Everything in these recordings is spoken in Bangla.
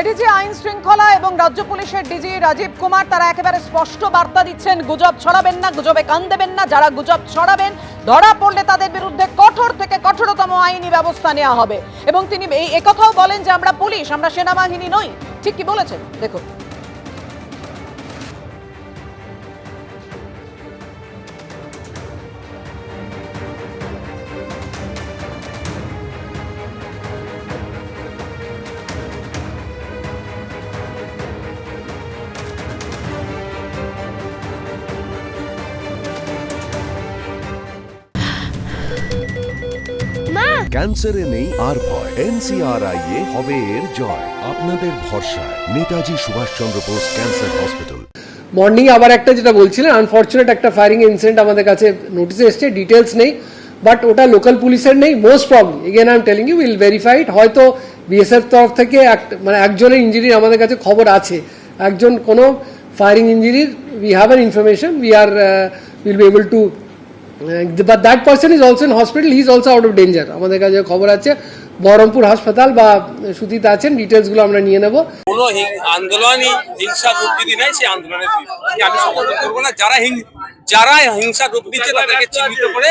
এডিজি আইন শৃঙ্খলা এবং রাজ্য পুলিশের ডিজি রাজীব কুমার, তারা একেবারে স্পষ্ট বার্তা দিচ্ছেন, গুজব ছড়াবেন না, গুজবে কান দেবেন না, যারা গুজব ছড়াবেন, ধরা পড়লে তাদের বিরুদ্ধে কঠোর থেকে কঠোরতম আইনি ব্যবস্থা নেওয়া হবে। এবং তিনি এই একথাও বলেন যে আমরা পুলিশ, আমরা সেনাবাহিনী নই। ঠিক কি বলেছেন? দেখুন। ক্যান্সারে নেই আর ভয়। এনসিআরআই এ হবে এর জয়। আপনাদের ভরসায়। Netaji Subhashchandra Bose cancer hospital. Morning আবার একটা যেটা বলছিলেন আনফর্চুনেট একটা ফায়ারিং ইনসিডেন্ট আমাদের কাছে নোটিসে এসছে ডিটেলস নেই বাট ওটা লোকাল পুলিশের নেই most probably again I am telling you will verified হয়তো বিএসএফ তরফ থেকে এক- মানে একজনের ইঞ্জুরির আমাদের কাছে খবর আছে। একজন কোনো firing ইঞ্জুরির we have an information we are will be able to but that person is also in hospital is also out of danger আমাদের কাছে খবর আছে, বহরমপুর হাসপাতাল বা সুতিতে আছেন ডিটেলসগুলো আমরা নিয়ে নেব। কোনো আন্দোলনই হিংসার রূপ যদি নেয় সেই আন্দোলনের আমি সমর্থন করব না। যারা যারা হিংসার রূপ দিচ্ছে তাদেরকে চিহ্নিত করে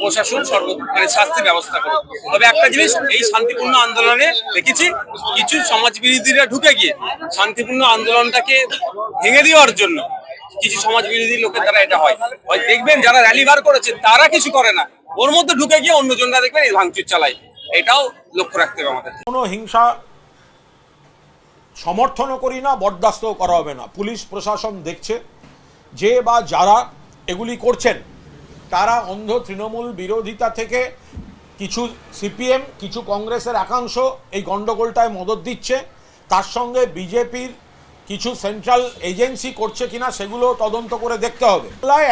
প্রশাসন সর্ব মানে শাস্তির ব্যবস্থা করে তবে একটা জিনিস, এই শান্তিপূর্ণ আন্দোলনে দেখেছি, কিছু সমাজ বিরোধীরা ঢুকে গিয়ে শান্তিপূর্ণ আন্দোলনটাকে ভেঙে দেওয়ার জন্য কিছু সমাজ বিরোধী লোকের দ্বারা এটা হয়। হয় দেখবেন যারা র্যালি বার করেছে, তারা কিছু করে না। ওর মধ্যে ঢুকে গিয়ে অন্যজনরা দেখবেন এই ভাঙচুর চালায়। এটাও লক্ষ্য রাখতে হবে আমাদের। কোনো হিংসা সমর্থনও করি না, বরদাস্তও করা হবে না। পুলিশ, প্রশাসন দেখছে। যে বা যারা এগুলি করছেন, তারা অন্ধ তৃণমূল বিরোধিতা থেকে কিছু সিপিএম, কিছু কংগ্রেসের একাংশ এই গণ্ডগোলটায় মদত দিচ্ছে। তার সঙ্গে বিজেপির কিছু সেন্ট্রাল এজেন্সি করছে কিনা সেগুলো তদন্ত করে দেখতে হবে।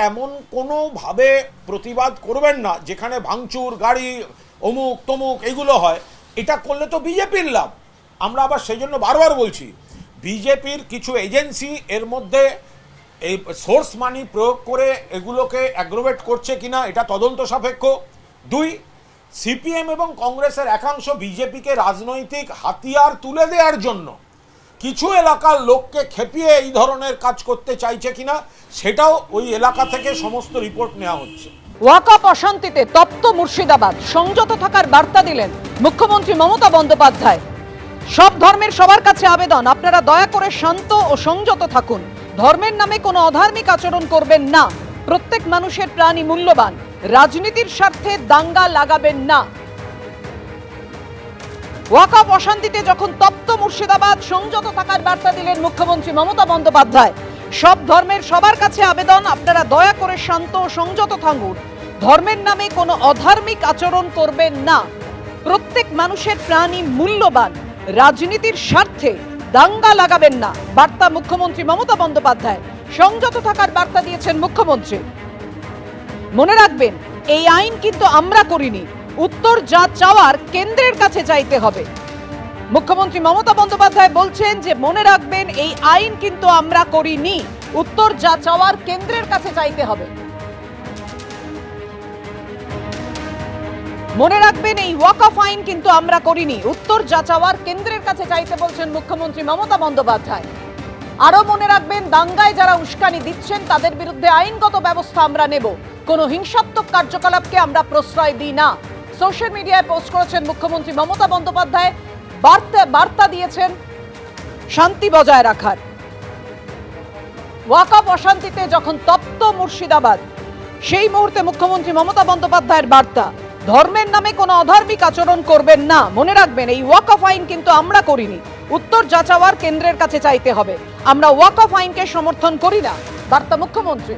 এমন কোনোভাবে প্রতিবাদ করবেন না, যেখানে ভাঙচুর, গাড়ি, অমুক, তমুক এগুলো হয়। এটা করলে তো বিজেপির লাভ। আমরা আবার সেই জন্য বারবার বলছি, বিজেপির কিছু এজেন্সি এর মধ্যে এই সোর্স মানি প্রয়োগ করে এগুলোকে অ্যাগ্রোভেট করছে কিনা, এটা তদন্ত সাপেক্ষ। দুই, সিপিএম এবং কংগ্রেসের একাংশ বিজেপিকে রাজনৈতিক হাতিয়ার তুলে দেওয়ার জন্য কিছু এলাকার লোককে খেপিয়ে এই ধরনের কাজ করতে চাইছে কিনা, সেটাও ওই এলাকা থেকে সমস্ত রিপোর্ট নেওয়া হচ্ছে। ওয়াকআপ অশান্তিতে তপ্ত মুর্শিদাবাদ, সংযত থাকার বার্তা দিলেন মুখ্যমন্ত্রী মমতা বন্দ্যোপাধ্যায়। সব ধর্মের সবার কাছে আবেদন, আপনারা দয়া করে শান্ত ও সংযত থাকুন। ধর্মের নামে কোনো অধার্মিক আচরণ করবেন না। প্রত্যেক মানুষের প্রাণী মূল্যবান। রাজনীতির স্বার্থে দাঙ্গা লাগাবেন না। ওয়াকআপ অশান্তিতে যখন তপ্ত মুর্শিদাবাদ সংযত থাকার বার্তা দিলেন মুখ্যমন্ত্রী মমতা বন্দ্যোপাধ্যায়। সব ধর্মের সবার কাছে আবেদন, আপনারা দয়া করে শান্ত সংযত থাকুন। ধর্মের নামে কোনো অধার্মিক আচরণ করবেন না। প্রত্যেক মানুষের প্রাণী মূল্যবান, রাজনীতির স্বার্থে দাঙ্গা লাগাবেন না। বার্তা মুখ্যমন্ত্রী মমতা বন্দ্যোপাধ্যায়। সংযত থাকার বার্তা দিয়েছেন মুখ্যমন্ত্রী। মনে রাখবেন, এই আইন কিন্তু আমরা করিনি। উত্তর যা চাওয়ার কেন্দ্রের কাছে চাইতে হবে। মুখ্যমন্ত্রী মমতা বন্দ্যোপাধ্যায় বলছেন যে, মনে রাখবেন, এই আইন কিন্তু আমরা করিনি। উত্তর যা চাওয়ার কেন্দ্রের কাছে চাইতে হবে। মনে রাখবেন, এই ওয়াক অফ আইন কিন্তু আমরা করিনি। উত্তর যা চাওয়ার কেন্দ্রের কাছে চাইতে বলছেন মুখ্যমন্ত্রী মমতা বন্দ্যোপাধ্যায়। আরও মনে রাখবেন, দাঙ্গায় যারা উস্কানি দিচ্ছেন, তাদের বিরুদ্ধে আইনগত ব্যবস্থা আমরা নেব। কোনো হিংসাত্মক কার্যকলাপকে আমরা প্রশ্রয় দিই না। সোশ্যাল মিডিয়ায় পোস্ট করেছেন মুখ্যমন্ত্রী মমতা বন্দ্যোপাধ্যায়। বার্তা বার্তা দিয়েছেন শান্তি বজায় রাখার। ওয়াকআপ অশান্তিতে যখন তপ্ত মুর্শিদাবাদ, সেই মুহূর্তে মুখ্যমন্ত্রী মমতা বন্দ্যোপাধ্যায়ের বার্তা, ধর্মের নামে কোনো অধার্মিক আচরণ করবেন না। মনে রাখবেন, এই ওয়াক অফ আইন কিন্তু আমরা করিনি। উত্তর যাচাওয়ার কেন্দ্রের কাছে চাইতে হবে। আমরা ওয়াক অফ আইনকে সমর্থন করি না। বার্তা মুখ্যমন্ত্রী